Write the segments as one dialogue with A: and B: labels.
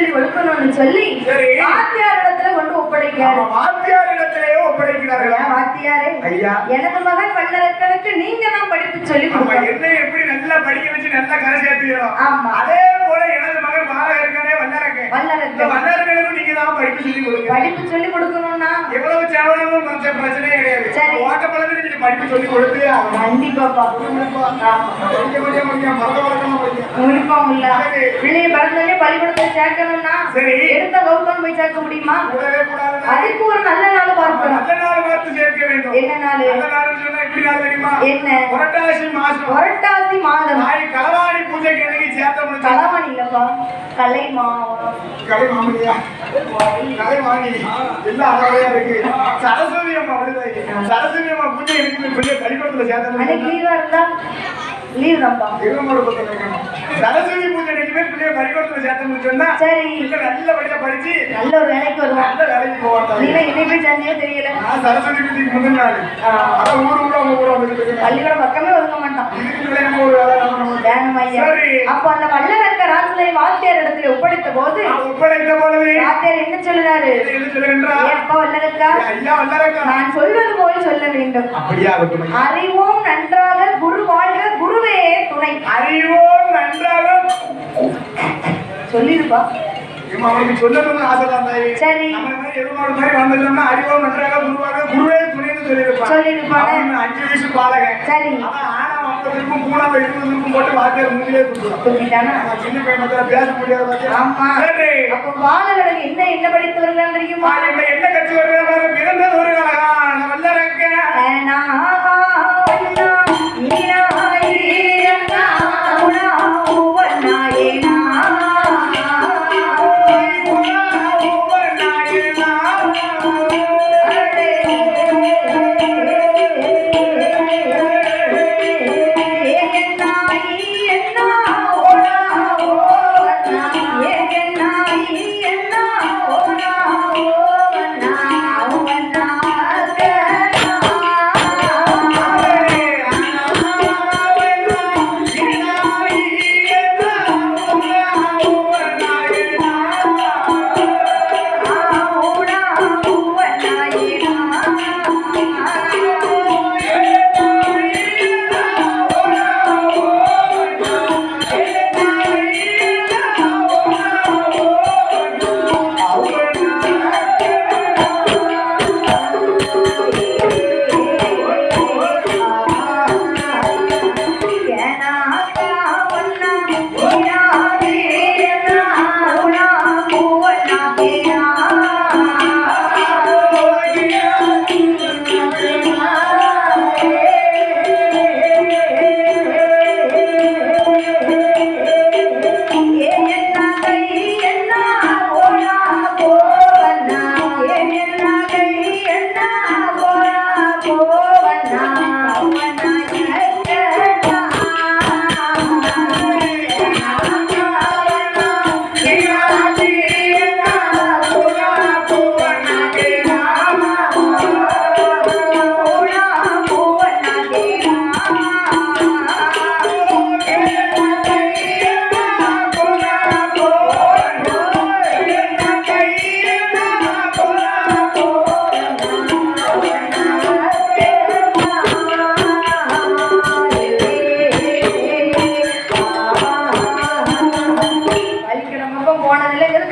A: சொல்லி கொடுக்கணும்னு சொல்லி. வாத்தியார் இடத்துல கொண்டு ஒப்படைக்காரு
B: நம்ம வாத்தியார் இடத்திலேயே ஒப்படைக்கிறார்களா
A: வாத்தியாரே
B: ஐயா.
A: எனது மகன் வல்லரக்கனுக்கு நீங்க தான் படிப்பு சொல்லி கொடுக்கணும்
B: என்ன எப்படி நல்லா படிக்க வச்சு நல்லா கரை சேர்த்துக்கிறோம். அதே போல எனது மகன் பாலகருக்கனே வல்லரக்கனுக்கும் நீங்க தான் படிப்பு சொல்லி கொடுங்க
A: படிப்பு சொல்லி கொடுக்கணும்னா
B: எவ்வளவு சேவனமும் மற்ற பிரச்சனையே கிடையாது
A: சரி.
B: ஓட்ட பழகு நீங்க படிப்பு சொல்லி கொடுத்தே
A: கண்டிப்பாப்பா.
B: படிக்க முடிய முடியும் மறக்க மறக்காம படிக்க
A: முடிப்போம் இல்ல. பிள்ளைய பிறந்தோடனே பள்ளிக்கூடத்துல சேர்க்கணும்னா
B: சரி.
A: எடுத்த கௌதம் போய் சேர்க்க முடியுமா அதுக்கு ஒரு நல்ல நாள் பார்க்கணும்
B: நல்ல நாள் பார்த்து சேர்க்க வேண்டும்
A: என்ன நாள்
B: நல்ல நாள்னு சொன்னா எப்படி நாள் தெரியுமா
A: என்ன
B: புரட்டாசி மாசம்.
A: புரட்டாசி மாதம்.
B: நாய் களவாணி பூஜைக்கு எனக்கு சேர்த்த முடிச்சு
A: களவாணி இல்லப்பா. கலை மாதம்
B: கலை மாமனியா கலை எல்லாம் அழகையா இருக்கு. சரஸ்வதி அம்மா வருது சரஸ்வதி அம்மா பூஜை எனக்கு பெரிய பள்ளிக்கூடத்துல சேர்த்த
A: அன்னைக்கு
B: முடியும்
A: லீவா இருந்தா லீவ் தான்ப்பா.
B: சரஸ்வதி பூஜை நினைக்குமே பிள்ளைய பள்ளிக்கூடத்துல சேர்த்த முடிச்சோம்னா
A: சரி.
B: பிள்ளை நல்லபடியா படிச்சு
A: நல்ல ஒரு வேலைக்கு வருவான்
B: நல்ல வேலைக்கு போவாங்க
A: நீங்க இன்னை போய் செஞ்சே தெரியல.
B: சரஸ்வதி பூஜைக்கு முந்தின நாள். அதான் ஊரு ஊரா ஊரா
A: பக்கமே மாட்டான். அப்போ அந்த வல்லரக்க ராஜனை வாத்தியார் இடத்துல ஒப்படைத்த போது
B: ஒப்படைத்த பொழுது
A: வாத்தியார் என்ன சொல்லுறாரு? வல்லரக்கா நான் சொல்வது போல் சொல்ல வேண்டும். அறிவோம் நன்றாக குரு வாழ்க குருவே துணை
B: அறிவோம் நன்றாக
A: சொல்லிருப்பா
B: அவனுக்கு சொல்லணும்னு தாயே.
A: சரி.
B: நம்மள மாதிரி எருமாடு மாதிரி வந்திருந்தோம்னா அறிவோம் நன்றாக குருவாக குருவே துணைன்னு சொல்லியிருப்பான்.
A: சொல்லியிருப்பானே.
B: அவன் அஞ்சு வயசு பாலகன்.
A: சரி
B: அவன் ஆனா ஐம்பதுக்கும் மூணாவது இருபதுக்கும் போட்டு வாத்தியார்.
A: சொல்லிட்டானா
B: அவன் சின்ன பையன் மத்தியில பேச முடியாத.
A: ஆமா. அப்போ பாலகனுக்கு என்ன என்ன படித்தவர்கள் தெரியுமா
B: அவன் என்ன என்ன
A: Senhor.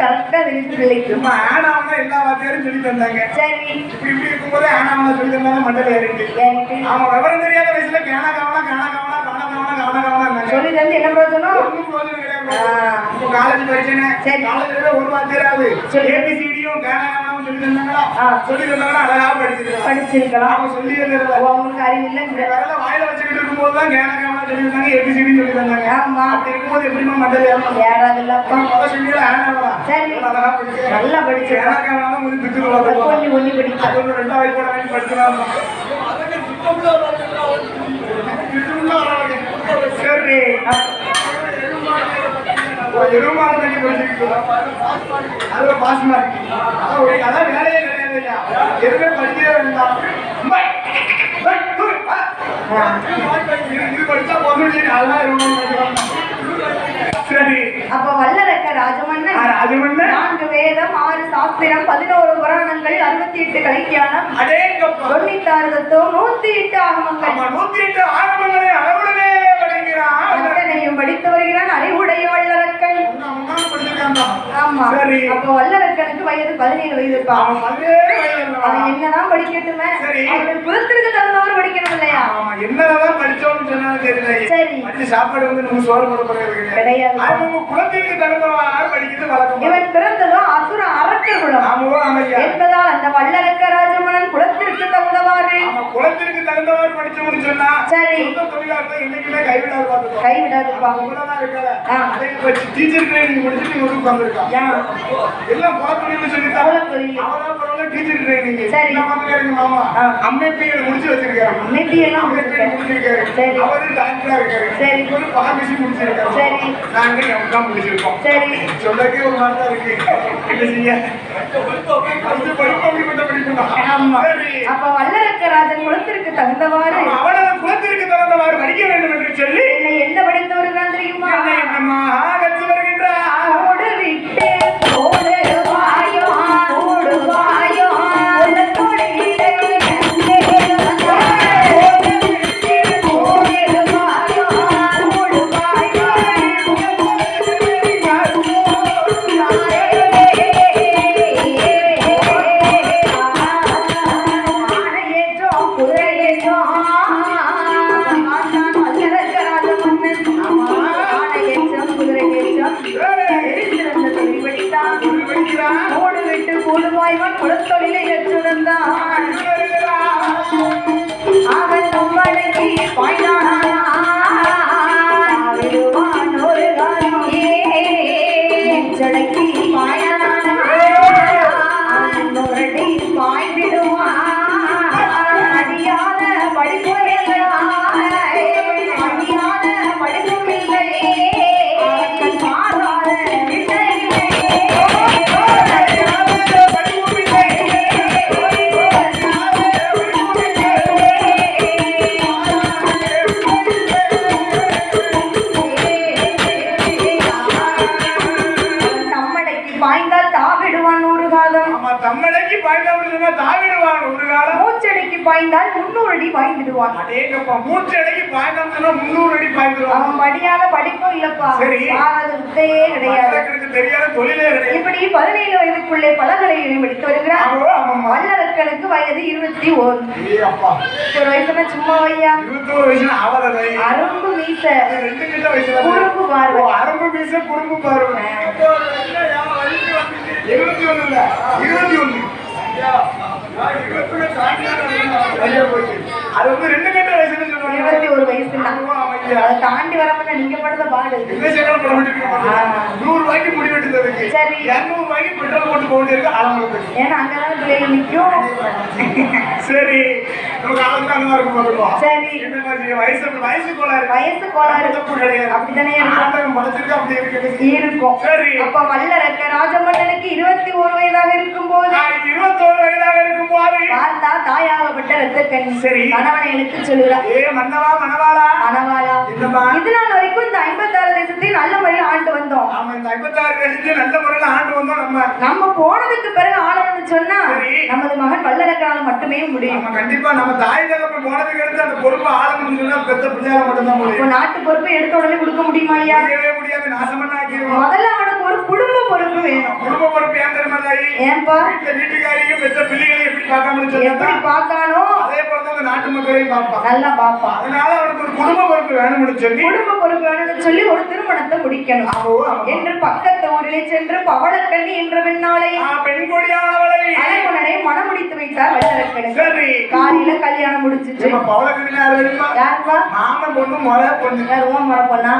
A: கரெக்டா பிள்ளைக்கு
B: நம்ம ஆனாவனா எல்லா வாத்தியாரும் சொல்லி தந்தாங்க.
A: சரி.
B: இப்படி இப்படி இருக்கும்போது ஆனாவனா சொல்லி தந்தாங்க மண்டல
A: எனக்கு
B: அவன் விவரம் தெரியாத வயசுல கேனா கவனா காணா கவனா காணா கவனா காணா கவனா
A: சொல்லி தந்து என்ன பிரயோஜனம்
B: ஒண்ணும் பிரயோஜனம் கிடையாது. காலேஜ் படிச்சேனே.
A: சரி.
B: காலேஜ்ல ஒரு
A: சரி.
B: ABCD-யும் காணா சொல்லி. சொல்லி படிச்சிருக்கலாம். சொல்லியே தரல.
A: உங்களுக்கு அறிவு இல்லை
B: இந்த விரல வாயில வச்சுக்கிட்டு இருக்கும்போதுதான் கேனா கவனா சொல்லி தந்தாங்க, ABCD சொல்லி தந்தாங்க.
A: ஆமா.
B: அப்படி இருக்கும்போது எப்படிம்மா மண்டல சொல்லியே ஆனாவனா?
A: சரி. நல்லா படிச்சேன்.
B: கேனா கவனாவும் கொஞ்சம் திட்டு வளர்த்துக்கலாம்.
A: ஒண்ணி ஒண்ணி படிச்சா
B: அது ஒண்ணு ரெண்டாவது போட வேண்டி படிக்கலாம். சரி எருமாடு கட்டி படிச்சிருக்கு அதுல பாஸ் மார்க் அதான் ஒரு- அதான் வேலையே கிடையாது ஐயா எதுவுமே படிக்கவே வேண்டாம் பை, பை, து, ஆ. இது இது படிச்சா போதும் சரி அதெல்லாம் எருமாடு படிக்கலாம். சரி
A: அப்ப வல்லரக்க ராஜமன்னன்
B: முன்ன
A: நான்கு வேதம் ஆறு சாஸ்திரம் பதினோரு புராணங்கள் அறுபத்தி எட்டு கலைக்கியானம் தொண்ணூத்தாறு தத்துவம் நூத்தி எட்டு ஆகமங்கள்
B: நூத்தி எட்டு ஆகமங்களை அளவுடனே படிக்கிறான்
A: அத்தனையும் படித்து வருகிறான் அறிவுடைய ஆமா. அப்போ வல்லரக்கனுக்கு வயது பதினேழு வயது இருப்பான்
B: அவன்
A: என்னதான் படிக்கட்டுமே?
B: சரி.
A: அவன் புறத்திற்கு தகுந்தவர் படிக்கணும் இல்லையா?
B: என்னதான் படிச்சோம்னு சொன்னாலும் தெரியல.
A: சரி.
B: சாப்பாடு வந்து நம்ம சோறு போட போறது
A: கிடையாது.
B: அவங்க குலத்திற்கு தகுந்தவாறு படிக்கிறது வழக்கம்.
A: இவன் பிறந்ததும் அசுர அரக்கர் குலம். என்பதால் அந்த வல்லரக்க ராஜமணன் குலத்திற்கு தகுந்தவாறு
B: குலத்திற்கு தகுந்தவாறு படிச்சோம்னு சொன்னா
A: சரி.
B: சொந்த தொழிலா இருந்தா என்னைக்குமே கைவிடாது பார்த்துக்கோ
A: கைவிடாதுப்பா
B: அவ்வளவுதான் இருக்கல இப்ப டீச்சர் ட்ரைனிங் முடிச்சுட்டு உட்கார்ந்துருக்கான்
A: ஏன்?
B: எல்லாம் போகணும்னு சொல்லிட்டாங்க
A: அவ்வளவு தொழில்.
B: அவதான் பரவாயில்ல டீச்சர் ட்ரைனிங்
A: சரி.
B: எங்க மாமா. அம்மைப்பியல் முடிச்சு வச்சிருக்காரு
A: அமைதி எல்லாம்
B: அம்பேத்கர் முடிச்சிருக்காரு
A: சரி.
B: அவரு டாக்டரா இருக்காரு
A: சரி.
B: இவரு பார்மசி முடிச்சிருக்காரு
A: சரி.
B: நாங்க எம்காம் முடிச்சிருக்கோம்
A: சரி
B: சொல்லக்கே ஒரு மாதிரி இருக்கு என்ன செய்ய அது படிப்பு அப்படிப்பட்ட படிப்பு
A: ஆமா. அப்ப வல்லரக்க ராஜன் குலத்திற்கு தகுந்தவாறு
B: அவனது
A: ஓடு விட்டு கூடுவாய்வன் குலத்தொழிலை ஏற்றுணர்ந்தான் அவன் நம்மளுக்கு பாய்ந்த அடி பாய்ந்துடுவான்
B: அடேங்கப்பா மூன்று அடிக்கு பாய்ந்தாமல் சொன்னா முந்நூறு அடி பாய்ந்துருவான்
A: அவன் படியாத படிப்பும் இல்லப்பா. ஆறாத வித்தையே கிடையாது.
B: தெரியாத தொழிலே கிடையாது.
A: இப்படி பதினேழு வயதுக்குள்ளே படித்து
B: ஆமாவா? ஆமாம்மா.
A: வல்லரக்கனுக்கு வயது இருபத்தி ஒன்று ஒரு வயசுனா சும்மா
B: வயசுல ஆவலதை
A: அரும்பு மீச.
B: வயசுல
A: குறும்பு பார்வை.
B: அரும்பு மீச குறும்பு பார்வை இருபத்தி ஒண்ணு இல்ல இருபத்தி ஒண்ணு ஐயா, போச்சு. அது வந்து ரெண்டு கட்ட வயசுல சொல்லுவாங்க
A: இருபத்தி ஒரு வயசு தான்
B: ஆமா, ஐயா.
A: அதை தாண்டி வரமுன்னா நீங்க படுத்த பாடு.
B: நூறு ரூபாய்க்கு முடி வெட்டுறதுக்கு
A: சரி.
B: ரூபாய்க்கு பெட்ரோல் போட்டு போக வேண்டியிருக்கு. ஆலமரத்துக்கு
A: ஏன்னா அங்கதான் பிள்ளைகள் நிற்கும்
B: சரி. நமக்கு மாதிரி இருக்கும் பாத்துக்கோ.
A: சரி.
B: என்ன மாதிரி வயசு வயசு கோளாறு.
A: வயசு கோளாறு.
B: தப்பு கிடையாது
A: அப்படித்தானே
B: ஆண்டவன் படைச்சிருக்கு அப்படி இருக்குது
A: இருக்கும்.
B: சரி.
A: அப்ப வல்லரக்க ராஜமன்னனுக்கு இருபத்தி ஒரு வயதாக இருக்கும் போது
B: இருபத்தோரு வயதாக இருக்கும் போது
A: பார்த்தா தாயாகப்பட்ட ரத்த கண்ணி
B: சரி.
A: கணவனை எடுத்து சொல்லுகிறார்
B: ஏ மன்னவா மணவாளா?
A: மணவாளா? இது நாள் வரைக்கும் இந்த ஐம்பத்தாறு தேசத்தை நல்ல முறையில் ஆண்டு வந்தோம்.
B: நாம இந்த ஐம்பத்தாறு தேசத்தையும் நல்ல முறையில் ஆண்டு வந்தோம் நம்ம
A: நம்ம போனதுக்கு பிறகு ஆளணும்னு சொன்னா. நமது மகன் வல்லரக்கனால் மட்டுமே முடியும்.
B: கண்டிப்பா நம்ம தாய் தகப்பன் போனதுக்கு அடுத்து அந்த பொறுப்பு ஆளணும்னு சொன்னா பெத்த பிள்ளையால மட்டும்தான் முடியும்.
A: நாட்டு பொறுப்பை எடுத்த உடனே கொடுக்க முடியுமா ஐயா?
B: முடியாது ஆக்கிடுவோம்.
A: முதல்ல அவனுக்கு ஒரு குடும்ப பொறுப்பு வேணும்.
B: குடும்ப பொறுப்பு ஏன் தெரியுமா தாயி?
A: ஏன்பா?
B: வீட்டுல வீட்டுக்காரியும் பெத்த பிள்ளைகளையும் எப்படி பார்க்காம
A: எப்படி பார்த்தானோ?
B: அதே போல தான் நாட்டு மக்களையும் பார்ப்பான்.
A: நல்லா பார்ப்பான்
B: அதனால அவனுக்கு ஒரு குடும்ப பொறுப்பு வேணும்னு சொல்லி
A: குடும்ப பொறுப்பு வேணும்னு சொல்லி ஒரு திருமணத்தை முடிக்கணும். என்று பக்கத்து ஊரிலே சென்று பவளக்கண்ணி என்ற
B: ஆ, பெண் கொடியானவளை.
A: அலைவனனை மணமுடித்து வைத்தார் வல்லரக்கணி
B: சரி.
A: காலையில கல்யாணம்
B: யார் தெரியுமா
A: யாருப்பா?
B: மாமன் பொண்ணு முறை பொண்ணு. வல்லவர்களுக்கு முறை பொண்ணு?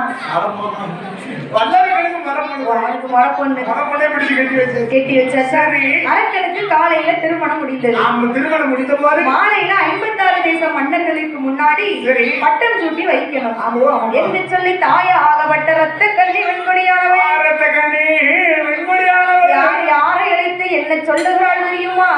A: அவனுக்கு முறை பொண்ணு.
B: முறை பொண்ணே பிடிச்சு கட்டி வச்சு.
A: கெட்டி வச்சாச்சா
B: சரி.
A: அரக்கனுக்கு காலையில திருமணம் முடிந்தது.
B: திருமணம் முடித்த போது
A: மாலையில ஐம்பத்தாறு தேச மன்னர்களுக்கு முன்னாடி. பட்டம் சூட்டி வைக்கணும். என்று சொல்லி தாயாகப்பட்ட ரத்த கல்வி வெண்கொடியானவள்.
B: பாரதக்கண்ணி வெண்கொடியானவள்.
A: யார் யாரை அழைத்து என்ன சொல்லுகிறாள் தெரியுமா?